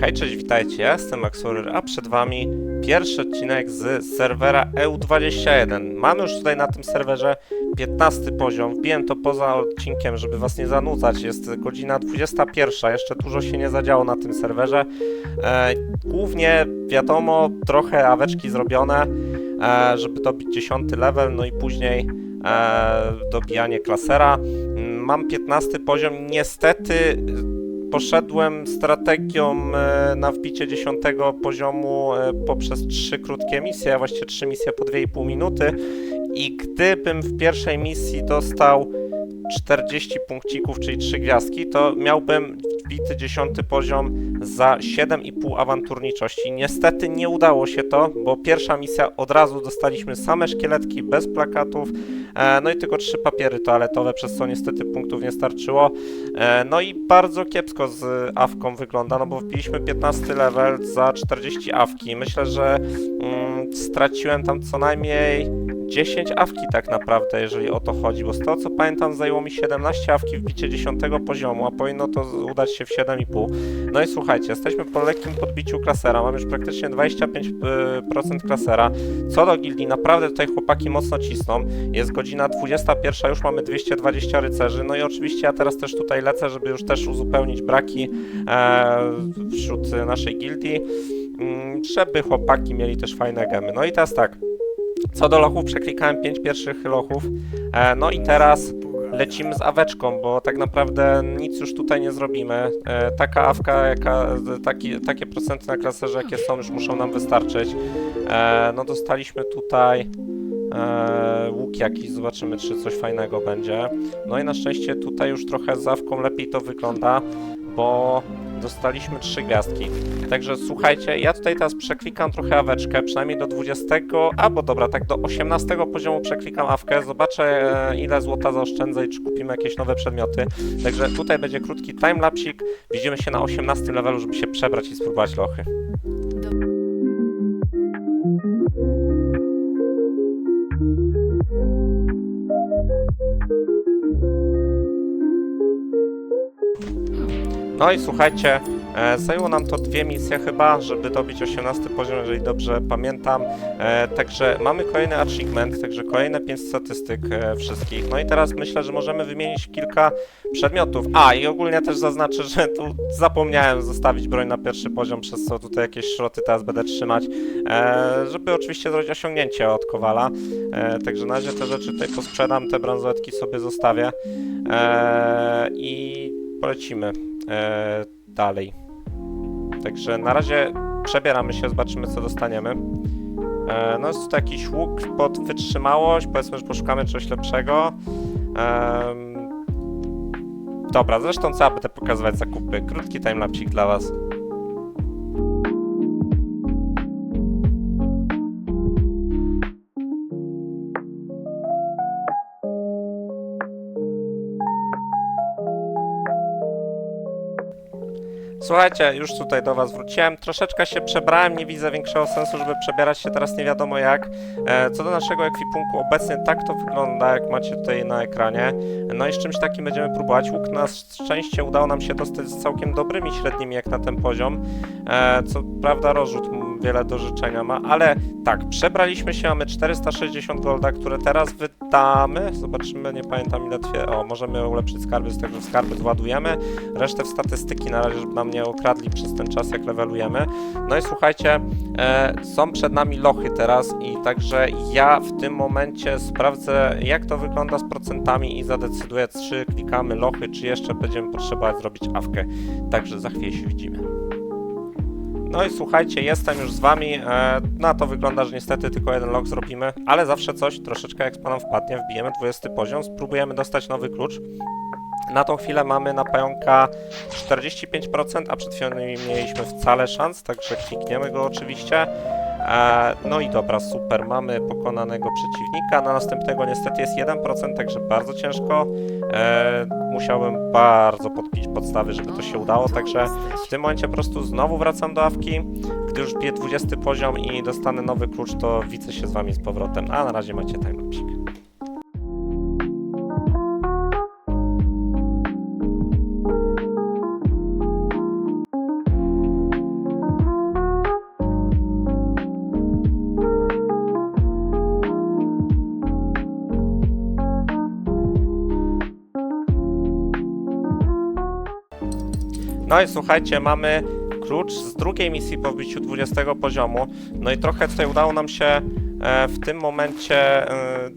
Hej, cześć, witajcie, ja jestem Maxuryr, a przed wami pierwszy odcinek z serwera EU21. Mamy już tutaj na tym serwerze 15 poziom, wbiłem to poza odcinkiem, żeby was nie zanudzać, jest godzina 21, jeszcze dużo się nie zadziało na tym serwerze. E, głównie, wiadomo, trochę aweczki zrobione, e, żeby dobić 10 level, no i później e, dobijanie klasera. Mm, Mam 15 poziom, niestety poszedłem strategią e, na wbicie 10 poziomu e, poprzez trzy krótkie misje, a właściwie trzy misje po 2,5 minuty. I gdybym w pierwszej misji dostał 40 punkcików, czyli 3 gwiazdki, to miałbym wbity 10 poziom za 7,5 awanturniczości. Niestety nie udało się to, bo pierwsza misja od razu dostaliśmy same szkieletki bez plakatów, e, no i tylko trzy papiery toaletowe, przez co niestety punktów nie starczyło. E, No i bardzo kiepsko z awką wygląda, no bo wbiliśmy 15 level za 40 awki. Myślę, że mm, straciłem tam co najmniej 10 awki tak naprawdę, jeżeli o to chodzi, bo z tego co pamiętam zajęło mi 17 awki wbicie 10 poziomu, a powinno to udać się w 7,5. No i słuchajcie, jesteśmy po lekkim podbiciu klasera, mam już praktycznie 25% klasera. Co do gildii, naprawdę tutaj chłopaki mocno cisną. Jest godzina 21, już mamy 220 rycerzy, no i oczywiście ja teraz też tutaj lecę, żeby już też uzupełnić braki e, wśród naszej gildii, mm, żeby chłopaki mieli też fajne gemy. No i teraz tak, co do lochów, przeklikałem 5 pierwszych lochów, e, no i teraz lecimy z aweczką, bo tak naprawdę nic już tutaj nie zrobimy. E, taka awka, jaka, taki, takie procenty na klaserze, jakie są, już muszą nam wystarczyć. E, no dostaliśmy tutaj łuk jakiś, zobaczymy, czy coś fajnego będzie. No i na szczęście tutaj już trochę z awką lepiej to wygląda, bo dostaliśmy trzy gwiazdki. Także słuchajcie, ja tutaj teraz przeklikam trochę aweczkę, przynajmniej do 20, albo dobra, tak do 18 poziomu przeklikam awkę, zobaczę e, ile złota zaoszczędzę i czy kupimy jakieś nowe przedmioty. Także tutaj będzie krótki timelapsik, widzimy się na 18 levelu, żeby się przebrać i spróbować lochy. No i słuchajcie, e, zajęło nam to dwie misje chyba, żeby dobić 18 poziom, jeżeli dobrze pamiętam. E, także mamy kolejny achievement, także kolejne 5 statystyk e, wszystkich. No i teraz myślę, że możemy wymienić kilka przedmiotów. A, i ogólnie też zaznaczę, że tu zapomniałem zostawić broń na pierwszy poziom, przez co tutaj jakieś szroty teraz będę trzymać, e, żeby oczywiście zrobić osiągnięcie od Kowala. E, także na razie te rzeczy tutaj posprzedam, te bransoletki sobie zostawię e, i polecimy e, dalej. Także na razie przebieramy się, zobaczymy co dostaniemy. E, no jest tutaj jakiś łuk pod wytrzymałość, powiedzmy, że poszukamy czegoś lepszego. Em, dobra, zresztą co ja pokazywać zakupy. Krótki timelapsik dla was. Słuchajcie, już tutaj do Was wróciłem. Troszeczkę się przebrałem, nie widzę większego sensu, żeby przebierać się teraz nie wiadomo jak. E, co do naszego ekwipunku, obecnie tak to wygląda, jak macie tutaj na ekranie. No i z czymś takim będziemy próbować. Łuk na szczęście udało nam się dostać z całkiem dobrymi średnimi jak na ten poziom. E, co prawda rozrzut wiele do życzenia ma, ale tak, przebraliśmy się, mamy 460 golda, które teraz wydamy. Zobaczymy, nie pamiętam ile twie... O, możemy ulepszyć skarby, z tego skarby zładujemy. Resztę w statystyki na razie, żeby nam nie okradli przez ten czas, jak levelujemy. No i słuchajcie, e, są przed nami lochy teraz i także ja w tym momencie sprawdzę, jak to wygląda z procentami i zadecyduję, czy klikamy lochy, czy jeszcze będziemy potrzebować zrobić awkę. Także za chwilę się widzimy. No i słuchajcie, jestem już z wami. E, na to wygląda, że niestety tylko jeden log zrobimy, ale zawsze coś, troszeczkę jak nam wpadnie, wbijemy 20 poziom, spróbujemy dostać nowy klucz. Na tą chwilę mamy na pająka 45%, a przed chwilą nie mieliśmy wcale szans, także klikniemy go oczywiście. E, no i dobra, super, mamy pokonanego przeciwnika. Na następnego niestety jest 1%, także bardzo ciężko. E, musiałbym bardzo podpić podstawy, żeby to się udało, także w tym momencie po prostu znowu wracam do awki. Gdy już biję 20 poziom i dostanę nowy klucz, to widzę się z wami z powrotem. A na razie macie timelapsik. No i słuchajcie, mamy klucz z drugiej misji po wbiciu 20 poziomu. No i trochę tutaj udało nam się e, w tym momencie e,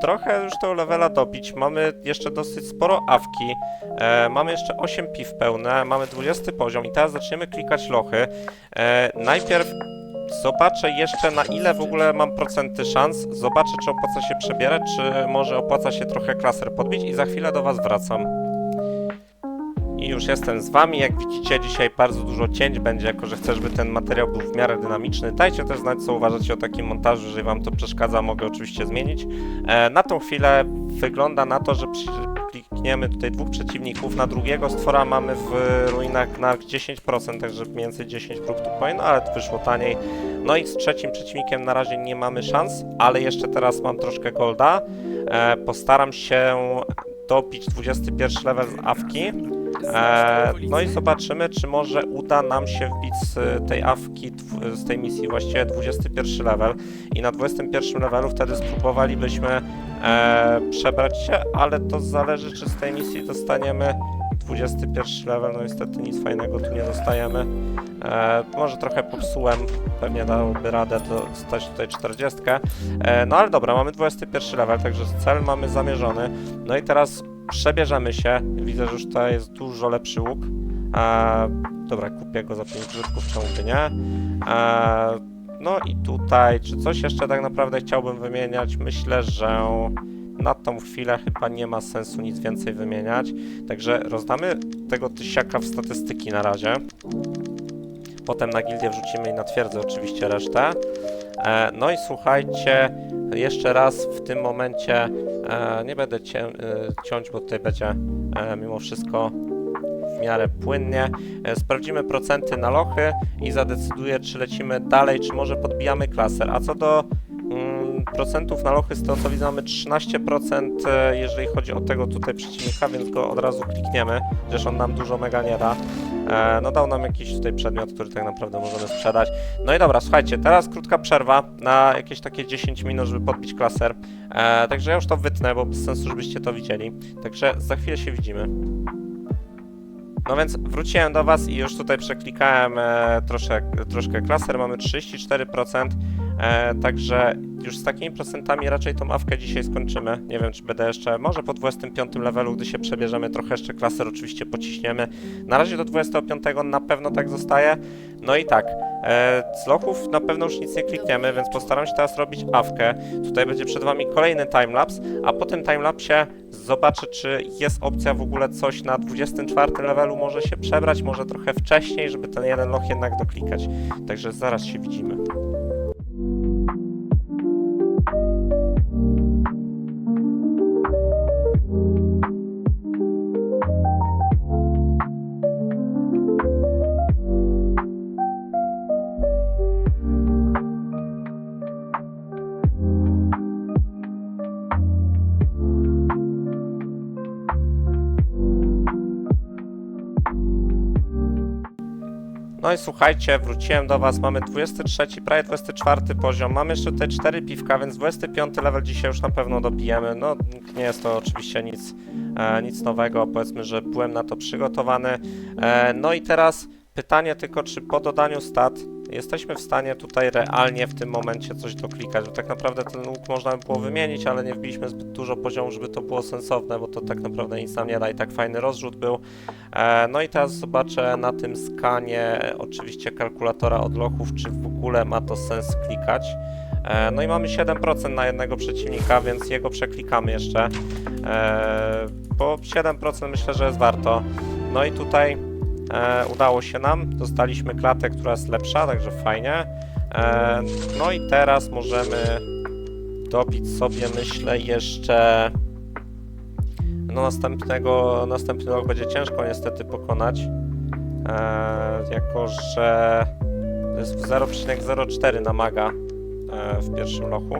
trochę już tego levela dobić. Mamy jeszcze dosyć sporo awki. E, mamy jeszcze 8 piw pełne, mamy 20 poziom i teraz zaczniemy klikać lochy. E, najpierw zobaczę jeszcze na ile w ogóle mam procenty szans. Zobaczę czy opłaca się przebierać, czy może opłaca się trochę klaser podbić i za chwilę do was wracam. I już jestem z wami. Jak widzicie, dzisiaj bardzo dużo cięć będzie, jako że chcę, żeby ten materiał był w miarę dynamiczny. Dajcie też znać, co uważacie o takim montażu. Jeżeli wam to przeszkadza, mogę oczywiście zmienić. E, na tą chwilę wygląda na to, że klikniemy tutaj dwóch przeciwników. Na drugiego stwora mamy w ruinach Gnark 10%, także mniej więcej 10 punktów point, no ale wyszło taniej. No i z trzecim przeciwnikiem na razie nie mamy szans, ale jeszcze teraz mam troszkę golda. E, postaram się dobić 21 level z awki. E, no i zobaczymy, czy może uda nam się wbić z tej awki, z tej misji właściwie 21 level i na 21 levelu wtedy spróbowalibyśmy e, przebrać się, ale to zależy, czy z tej misji dostaniemy 21 level, no niestety nic fajnego tu nie dostajemy. E, może trochę popsułem, pewnie dałoby radę dostać tutaj 40. E, no ale dobra, mamy 21 level, także cel mamy zamierzony. No i teraz przebierzemy się. Widzę, że już tutaj jest dużo lepszy łuk. Dobra, kupię go za 5 grzybków, czemu by nie. No i tutaj, czy coś jeszcze tak naprawdę chciałbym wymieniać? Myślę, że na tą chwilę chyba nie ma sensu nic więcej wymieniać. Także rozdamy tego tysiaka w statystyki na razie. Potem na gildię wrzucimy i na twierdzę oczywiście resztę. E, no i słuchajcie, jeszcze raz w tym momencie e, nie będę cię, e, ciąć, bo tutaj będzie e, mimo wszystko w miarę płynnie. E, sprawdzimy procenty na lochy i zadecyduję, czy lecimy dalej, czy może podbijamy klaser. A co do mm, procentów na lochy, z tego co widzę, mamy 13%, e, jeżeli chodzi o tego tutaj przeciwnika, więc go od razu klikniemy, chociaż on nam dużo mega nie da. E, no dał nam jakiś tutaj przedmiot, który tak naprawdę możemy sprzedać. No i dobra, słuchajcie, teraz krótka przerwa na jakieś takie 10 minut, żeby podbić klaser. E, także ja już to wytnę, bo bez sensu, żebyście to widzieli. Także za chwilę się widzimy. No więc wróciłem do Was i już tutaj przeklikałem e, troszkę, troszkę klaser, mamy 34%, e, także już z takimi procentami raczej tą awkę dzisiaj skończymy. Nie wiem, czy będę jeszcze, może po 25 levelu, gdy się przebierzemy, trochę jeszcze klaser oczywiście pociśniemy. Na razie do 25 na pewno tak zostaje. No i tak, e, z lochów na pewno już nic nie klikniemy, więc postaram się teraz robić awkę. Tutaj będzie przed Wami kolejny timelapse, a po tym timelapsie zobaczę, czy jest opcja w ogóle coś na 24 levelu może się przebrać, może trochę wcześniej, żeby ten jeden loch jednak doklikać. Także zaraz się widzimy. No i słuchajcie, wróciłem do Was, mamy 23, prawie 24 poziom, mamy jeszcze te 4 piwka, więc 25 level dzisiaj już na pewno dobijemy. No nie jest to oczywiście nic, e, nic nowego, powiedzmy, że byłem na to przygotowany. E, no i teraz pytanie tylko, czy po dodaniu stat jesteśmy w stanie tutaj realnie w tym momencie coś doklikać, bo tak naprawdę ten łuk można by było wymienić, ale nie wbiliśmy zbyt dużo poziomu, żeby to było sensowne, bo to tak naprawdę nic nam nie da i tak fajny rozrzut był. E, no i teraz zobaczę na tym skanie oczywiście kalkulatora odlochów, czy w ogóle ma to sens klikać. E, no i mamy 7% na jednego przeciwnika, więc jego przeklikamy jeszcze. E, bo 7% myślę, że jest warto. No i tutaj e, udało się nam. Dostaliśmy klatę, która jest lepsza, także fajnie. E, no i teraz możemy dobić sobie, myślę, jeszcze no następnego, następny rok będzie ciężko niestety pokonać, e, jako że to jest w 0,04 na maga e, w pierwszym lochu,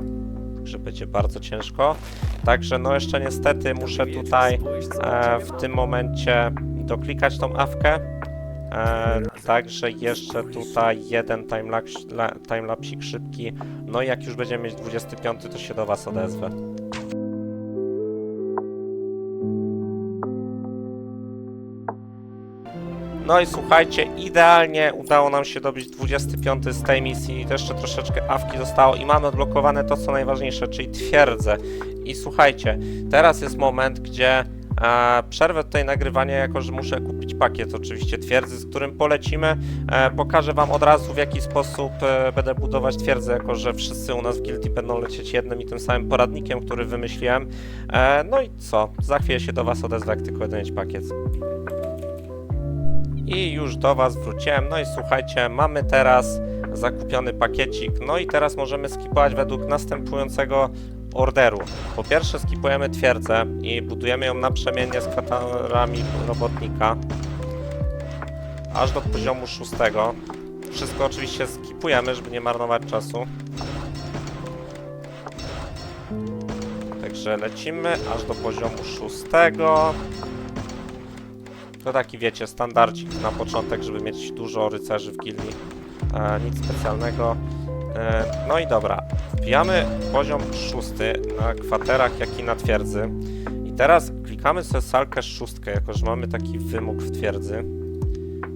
także będzie bardzo ciężko. Także no jeszcze niestety muszę tutaj e, w tym momencie doklikać tą awkę. E, także jeszcze tutaj jeden timelapsik szybki. No i jak już będziemy mieć 25, to się do Was odezwę. No i słuchajcie, idealnie udało nam się dobić 25 z tej misji. Jeszcze troszeczkę awki zostało i mamy odblokowane to, co najważniejsze, czyli twierdzę. I słuchajcie, teraz jest moment, gdzie e, przerwę tutaj nagrywanie, jako że muszę kupić pakiet oczywiście twierdzy, z którym polecimy. E, pokażę wam od razu, w jaki sposób e, będę budować twierdzę, jako że wszyscy u nas w Guilty będą lecieć jednym i tym samym poradnikiem, który wymyśliłem. E, no i co? Za chwilę się do was odezwę, jak tylko będę pakiet. I już do Was wróciłem. No i słuchajcie, mamy teraz zakupiony pakiecik. No i teraz możemy skipować według następującego orderu. Po pierwsze skipujemy twierdzę i budujemy ją naprzemiennie z kwaterami robotnika aż do poziomu szóstego. Wszystko oczywiście skipujemy, żeby nie marnować czasu. Także lecimy aż do poziomu szóstego. To taki, wiecie, standardzik na początek, żeby mieć dużo rycerzy w gildii. E, nic specjalnego. E, no i dobra, wbijamy poziom szósty na kwaterach, jak i na twierdzy. I teraz klikamy sobie salkę szóstkę, jako że mamy taki wymóg w twierdzy.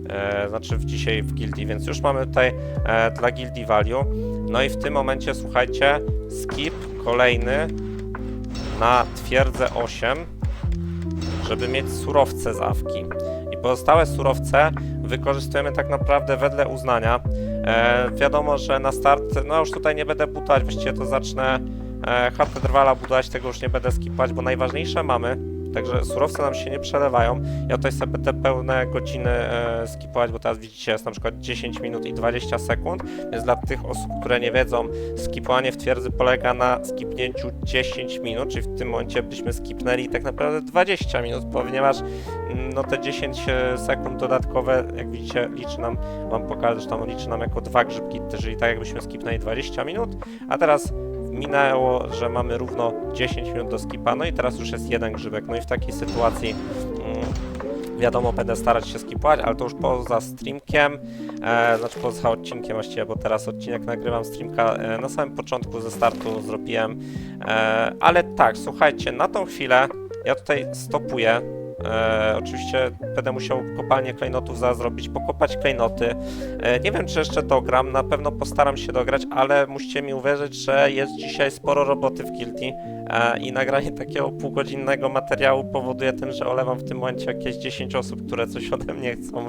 E, znaczy w dzisiaj w gildii, więc już mamy tutaj e, dla gildii value. No i w tym momencie, słuchajcie, skip kolejny na twierdzę 8 żeby mieć surowce z awki. I pozostałe surowce wykorzystujemy tak naprawdę wedle uznania. E, wiadomo, że na start, no już tutaj nie będę budować, właściwie to zacznę e, chatę drwala budować, tego już nie będę skipać, bo najważniejsze mamy. Także surowce nam się nie przelewają. Ja tutaj sobie te pełne godziny e, skipować, bo teraz widzicie jest na przykład 10 minut i 20 sekund, więc dla tych osób, które nie wiedzą, skipowanie w twierdzy polega na skipnięciu 10 minut, czyli w tym momencie byśmy skipnęli tak naprawdę 20 minut, ponieważ mm, no te 10 sekund dodatkowe, jak widzicie, liczy nam, wam pokażę, że tam liczy nam jako dwa grzybki, czyli tak jakbyśmy skipnęli 20 minut, a teraz minęło, że mamy równo 10 minut do skipa, no i teraz już jest jeden grzybek, no i w takiej sytuacji mm, wiadomo, będę starać się skipować, ale to już poza streamkiem, e, znaczy poza odcinkiem właściwie, bo teraz odcinek nagrywam streamka. E, na samym początku ze startu zrobiłem, e, ale tak, słuchajcie, na tą chwilę ja tutaj stopuję, E, oczywiście będę musiał kopalnię klejnotów zaraz zrobić, pokopać klejnoty. E, nie wiem, czy jeszcze dogram, na pewno postaram się dograć, ale musicie mi uwierzyć, że jest dzisiaj sporo roboty w Guilty i nagranie takiego półgodzinnego materiału powoduje tym, że olewam w tym momencie jakieś 10 osób, które coś ode mnie chcą.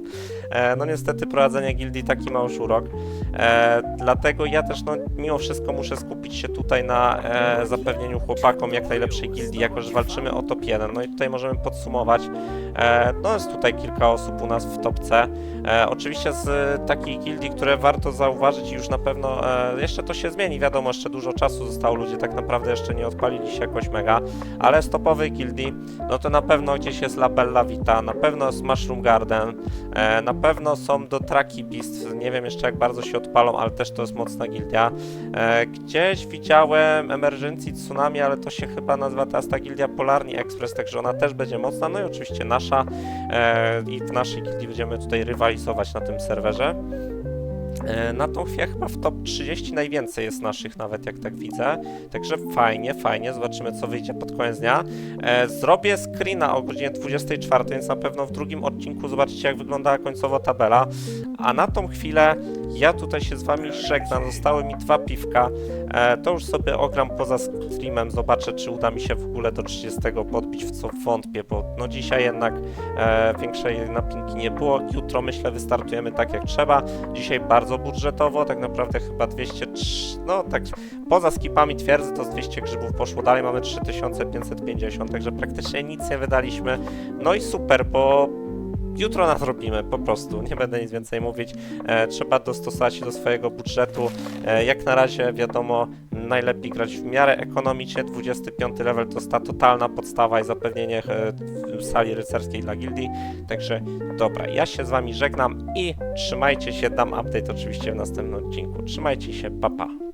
E, no niestety prowadzenie gildii taki ma już urok. E, dlatego ja też no, mimo wszystko muszę skupić się tutaj na e, zapewnieniu chłopakom jak najlepszej gildii, jako że walczymy o top 1. No i tutaj możemy podsumować. No jest tutaj kilka osób u nas w topce. Oczywiście z takich gildii, które warto zauważyć już na pewno jeszcze to się zmieni, wiadomo, jeszcze dużo czasu zostało, ludzie tak naprawdę jeszcze nie odpalili się jakoś mega, ale z topowej gildii, no to na pewno gdzieś jest La Bella Vita, na pewno jest Mushroom Garden, e, na pewno są do Traki Beast, nie wiem jeszcze jak bardzo się odpalą, ale też to jest mocna gildia. E, gdzieś widziałem Emergency Tsunami, ale to się chyba nazywa teraz ta gildia Polarni Express, także ona też będzie mocna, no i oczywiście nasza e, i w naszej gildii będziemy tutaj rywalizować na tym serwerze. E, Na tą chwilę chyba w top 30 najwięcej jest naszych, nawet jak tak widzę. Także fajnie, fajnie. Zobaczymy, co wyjdzie pod koniec dnia. E, Zrobię screena o godzinie 24, więc na pewno w drugim odcinku zobaczycie, jak wyglądała końcowo tabela. A na tą chwilę ja tutaj się z wami żegnam. Zostały mi dwa piwka. E, To już sobie ogram poza streamem. Zobaczę, czy uda mi się w ogóle do 30 podbić, w co wątpię, bo no dzisiaj jednak większej napinki nie było. Jutro myślę wystartujemy tak jak trzeba. Dzisiaj bardzo budżetowo, tak naprawdę chyba 203, no tak poza skipami twierdzy to z 200 grzybów poszło, dalej mamy 3550, także praktycznie nic nie wydaliśmy. No i super, bo jutro nadrobimy, po prostu, nie będę nic więcej mówić. E, trzeba dostosować się do swojego budżetu. E, jak na razie wiadomo, najlepiej grać w miarę ekonomicznie. 25 level to ta totalna podstawa i zapewnienie e, sali rycerskiej dla gildii. Także dobra, ja się z wami żegnam i trzymajcie się, dam update oczywiście w następnym odcinku. Trzymajcie się, pa pa.